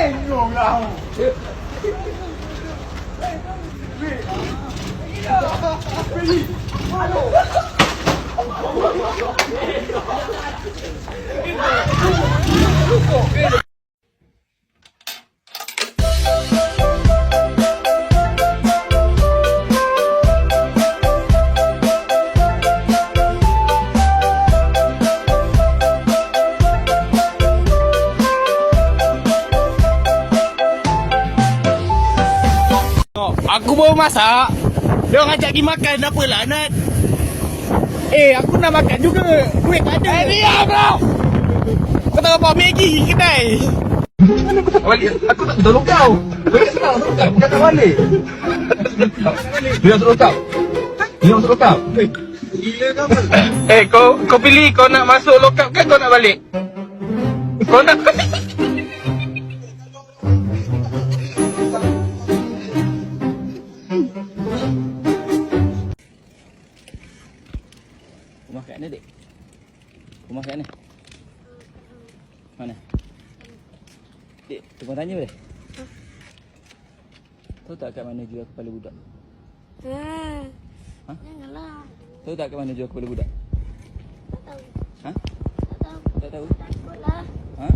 哎，牛了！哎呦！Aku baru masak. Dia orang ajak pergi makan apa lah Nat? Eh, aku nak makan juga. Duit tak ada. Eh, diam kau! Kau tahu apa Maggi kedai? Balik, aku tak tolong kau. Balik senang tolong kau. Bukan tak balik. Dia untuk kau. Dia untuk kau. Gila kau. Eh, kau kau pilih kau nak masuk lokap kan kau nak balik? Kau nak Rumah kat mana? Mana? Dik, tukang tanya boleh? Tahu tak kat mana jual kepala budak? Hmm. Ha? Janganlah. Tahu tak kat mana jual kepala budak? Tak tahu. Ha? Tak tahu. Tak tahu? Takutlah. Ha?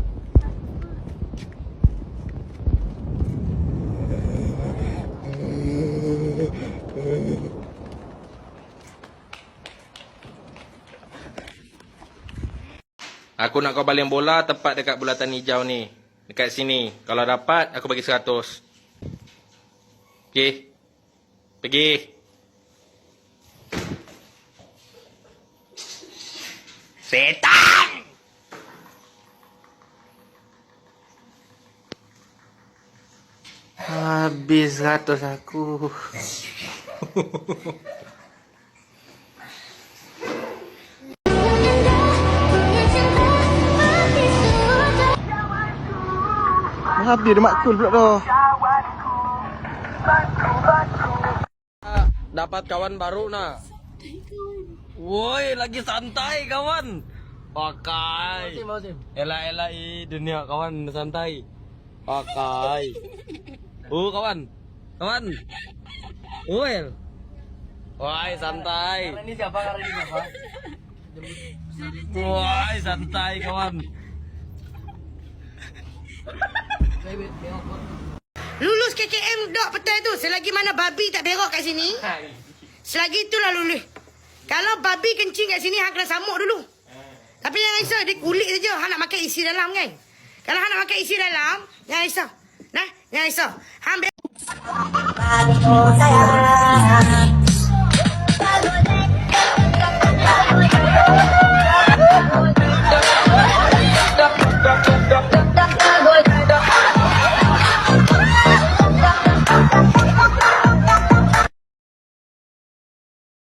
Aku nak kau baling bola tepat dekat bulatan hijau ni. Dekat sini. Kalau dapat, aku bagi 100. Pergi. Pergi. Setan! Habis 100 aku. Habis dia makul pula dah. Dapat kawan baru nak. Woi, lagi santai kawan. Pakai. Elah elah i dunia kawan santai. Pakai. Oh kawan. Kawan. Well. Woi, santai. Ini siapa? Ini siapa? Woi, santai kawan. Lulus KKM dok petai tu Selagi mana babi tak berok kat sini. Selagi itulah lulus. Kalau babi kencing kat sini Hang kena samuk dulu. Tapi jangan risau Dia kulit saja Hang nak makan isi dalam kan? Kalau hang nak makan isi dalam Jangan risau Nah, jangan risau Hang be- Sayang.